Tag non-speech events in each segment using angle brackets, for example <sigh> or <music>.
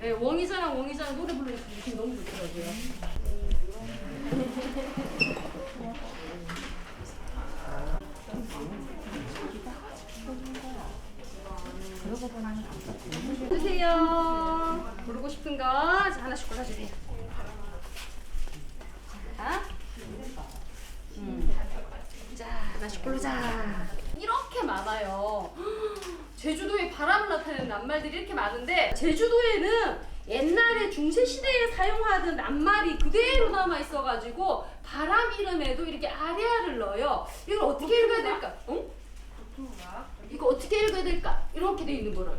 네, 웡이자랑 웡이자랑 노래 부르니까 느낌 너무 좋더라고요. 주세요. 고르고 싶은 거 자, 하나씩 골라주세요. 자, 음. 자 하나씩 고르자. 이렇게 많아요. 제주도에 바람을 나타내는 낱말들이 이렇게 많은데 제주도에는 옛날에 중세 시대에 사용하던 낱말이 그대로 남아 있어가지고 바람 이름에도 이렇게 아래아를 넣어요. 이걸 어떻게 읽어야 될까? 응? 이거 어떻게 읽어야 될까? 이렇게 돼 있는 거를.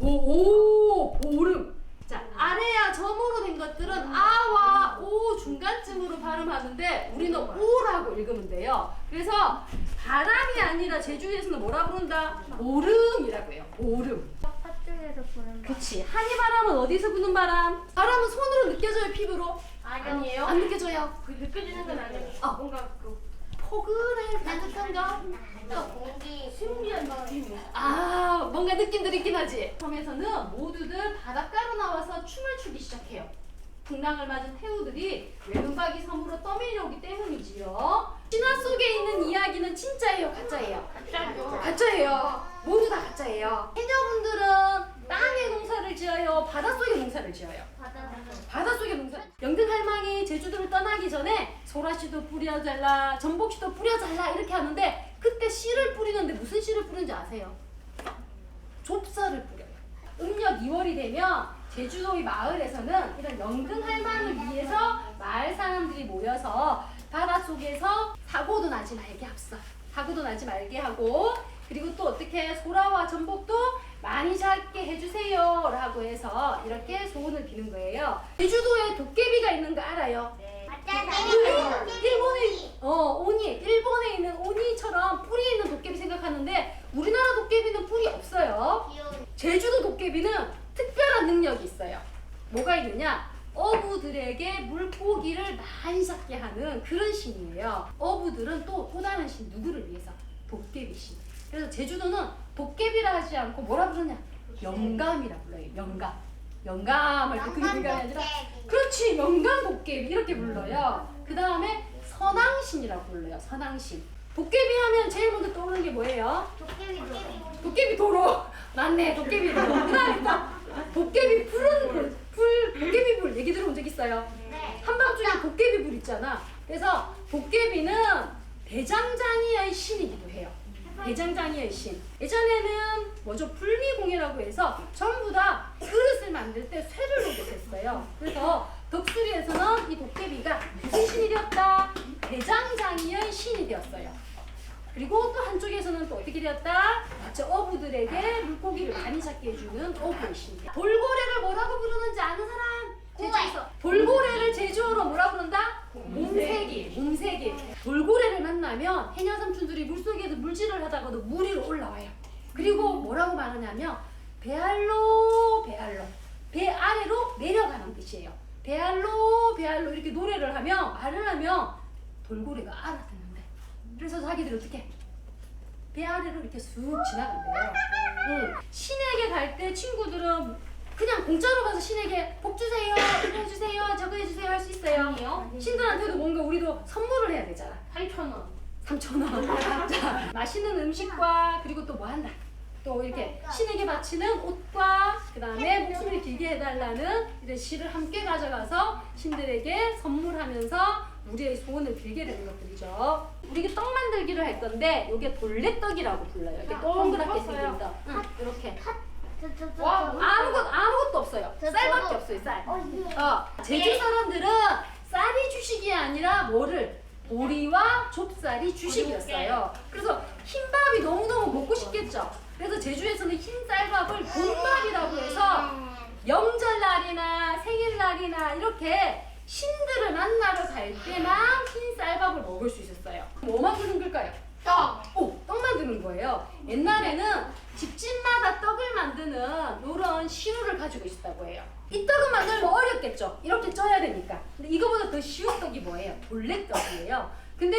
오, 오, 오름. 자, 아래야 점으로 된 것들은 아와 오 중간쯤으로 발음하는데 우리는 오라고 읽으면 돼요. 그래서 바람이 아니라 제주에서는 뭐라 부른다? 오름이라고 해요. 오름. 팥죽에서 부는 거. 그치. 한이 바람은 어디서 부는 바람? 바람은 손으로 느껴져요, 피부로? 아니에요. 안 느껴져요. 그 느껴지는 건 아니에요. 어. 뭔가 그 포근해, 따뜻한 거? 공기 신기한 느낌이. 아, 뭔가 느낌들 있긴 하지. 섬에서는 모두들 바닷가로 나와서 춤을 추기 시작해요. 풍랑을 맞은 태우들이 섬으로 떠밀려오기 때문이지요. 신화 속에 있는 이야기는 진짜예요, 가짜예요? 가짜죠. 가짜예요. 모두 다 가짜예요. 해녀분들은 땅에 농사를 지어요, 바닷속에 농사를 지어요. 바다에서. 바닷속에 농사. 영등 할망이 제주도를 떠나기 전에 소라씨도 뿌려잘라, 전복씨도 뿌려잘라 이렇게 하는데 그때 씨를 뿌리는데 무슨 씨를 뿌리는지 아세요? 좁쌀을 뿌려요. 음력 2월이 되면 제주도의 마을에서는 이런 영등 할망을 위해서 마을 사람들이 모여서 바닷속에서 사고도 나지 말게 합사. 사고도 나지 말게 하고 그리고 또 어떻게 소라와 전복도 많이 잡게 해주세요 라고 해서 이렇게 소원을 비는 거예요. 제주도에 도깨비가 있는 거 알아요? 네. 일본에 어 오니 일본에 있는 오니처럼 뿔이 있는 도깨비 생각하는데 우리나라 도깨비는 뿔이 없어요. 귀여운. 제주도 도깨비는 특별한 능력이 있어요. 뭐가 있느냐? 어부들에게 물고기를 많이 잡게 하는 그런 신이에요. 어부들은 또 또 다른 신 누구를 위해서? 도깨비 신. 그래서 제주도는 도깨비라 하지 않고 뭐라 부르냐? 영감이라 불러요. 영감. 영감할 때 그게 영감이 아니라 그렇지 영감 도깨비 이렇게 불러요. 그 다음에 선왕신이라고 불러요. 선왕신. 도깨비 하면 제일 먼저 떠오르는 게 뭐예요? 도깨비 도깨비. 도깨비 도로 <laughs> 맞네 도깨비 도로 그다음에 또 도깨비 풀은 불, 불 도깨비 불 얘기 들어본 적 있어요? 네. 한밤중에 도깨비 불 있잖아. 그래서 도깨비는 대장장이의 신이기도 해요. 대장장이의 신. 예전에는 먼저 불미공예라고 해서 전부 다 그릇을 만들 때 쇠를 됐어요. 그래서 덕수리에서는 이 도깨비가 무슨 신이 되었다? 대장장이의 신이 되었어요. 그리고 또 한쪽에서는 또 어떻게 되었다? 저 어부들에게 물고기를 많이 잡게 해주는 어부의 신이야. 돌고래를 뭐라고 부르는지 아는 사람? 제주에서 돌고래를 제주어로 뭐라 부른다? 몸새기, 몸새기. 돌고 만나면 해녀 삼촌들이 물속에서 물질을 하다가도 물 위로 올라와요. 그리고 뭐라고 말하냐면 배알로 배알로 배 아래로 내려가는 뜻이에요. 배알로 배알로 이렇게 노래를 하면 말을 하면 돌고래가 알아듣는데. 그래서 자기들이 어떻게 배 아래로 이렇게 쑥 지나간대요. 응. 신에게 갈 때 친구들은 그냥 공짜로 가서 신에게 복 주세요, 이거 해주세요, 저거 해주세요 할 수 있어요. 아니요. 신들한테도 뭔가 우리도 선물을 해야 되잖아. 8천 원. 3,000원. <laughs> 자, 맛있는 음식과 그리고 또 뭐 한다. 또 이렇게 신에게 바치는 옷과 그 다음에 목숨을 길게 해달라는 이런 시를 함께 가져가서 신들에게 선물하면서 우리의 소원을 빌게 되는 것들이죠. 우리가 떡 만들기를 할 건데 이게 돌레떡이라고 불러요. 이렇게 동그랗게 생긴 떡. 응, 이렇게. 와, 아무것 아무것도 없어요. 저- 쌀밖에 없어요. 쌀. 어, 예. 어, 제주 사람들은 쌀이 주식이 아니라 뭐를? 보리와 좁쌀이 주식이었어요. 그래서 흰밥이 너무너무 먹고 싶겠죠. 그래서 제주에서는 흰 쌀밥을 본밥이라고 해서 명절날이나 생일날이나 이렇게 신들을 만나러 갈 때만 흰 쌀밥을 먹을 수 있었어요. 뭐 만드는 걸까요? 떡! 오, 떡 만드는 거예요. 옛날에는 집집마다 떡을 만드는 이런 시루를 가지고 있었다고 해요. 이 떡을 만들면 어렵겠죠? 이렇게 쪄야 되니까. 근데 이거보다 더 쉬운 떡이 뭐예요? 돌레떡이에요. 근데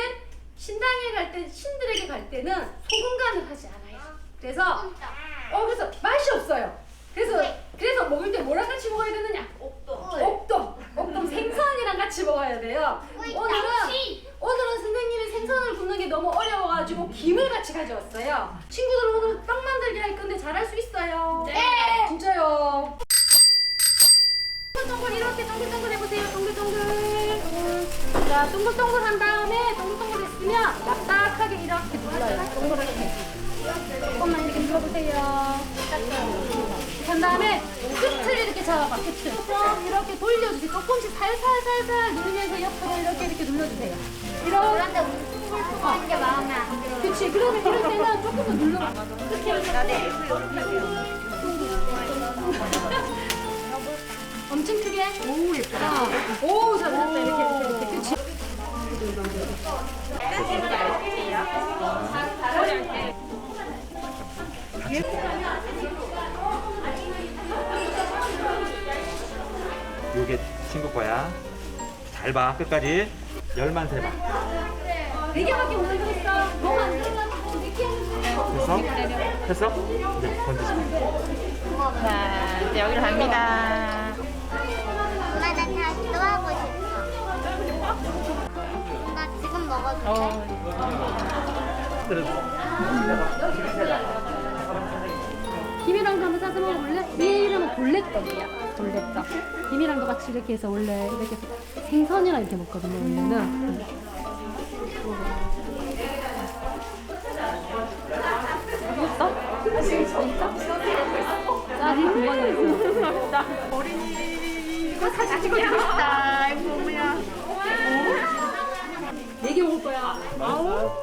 신당에 갈 때, 신들에게 갈 때는 소금 간을 하지 않아요. 그래서, 어, 그래서 맛이 없어요. 그래서 먹어야 되느냐? 옥동. 옥돔. 옥돔 생선이랑 같이 먹어야 돼요. 오늘은 오늘은 선생님이 생선을 굽는 게 너무 어려워가지고 김을 같이 가져왔어요. 친구들 오늘 떡 만들기 할 건데 잘할 수 있어요. 네. 진짜요. 동글동글 이렇게 동글동글 해보세요. 동글동글. 자, 동글동글 한 다음에 동글동글 했으면 납작하게 이렇게 눌러요. 끝을 이렇게 잡아봐. 끝을. 좀 이렇게 돌려주세요. 조금씩 살살살살 누르면서 옆으로 이렇게 이렇게 눌러주세요. 이렇게. 그런데 웅퉁불퉁한 게 마음에 안 들어. 그치. 그러면 이럴 때는 조금 더 눌러봐. 끝에. 엄청 크게. 오 예쁘다. 오 잘했다. 이렇게 이렇게 이렇게. 그치. 요게 거야. 잘 봐, 끝까지. 열만 세봐. 네 개밖에 못 들겠어. 너무 안 들어가지고 네 개. 됐어? 됐어? 이제 던지지 마. 자, 이제 여기로 갑니다. 엄마 나 다시 또 하고 싶어. 나 지금 먹어도 돼? 어, 김이랑도 한번 싸서 먹어볼래? 얘 이름은 볼레떡이야. 볼레떡. 김이랑도 같이 이렇게 해서 원래 이렇게 생선이랑 이렇게 먹거든요. 원래는. 쌀이 두 번이나 있어. 이거 사진 찍고 싶다. 이거 뭐야? 네개 먹을 거야. 아우.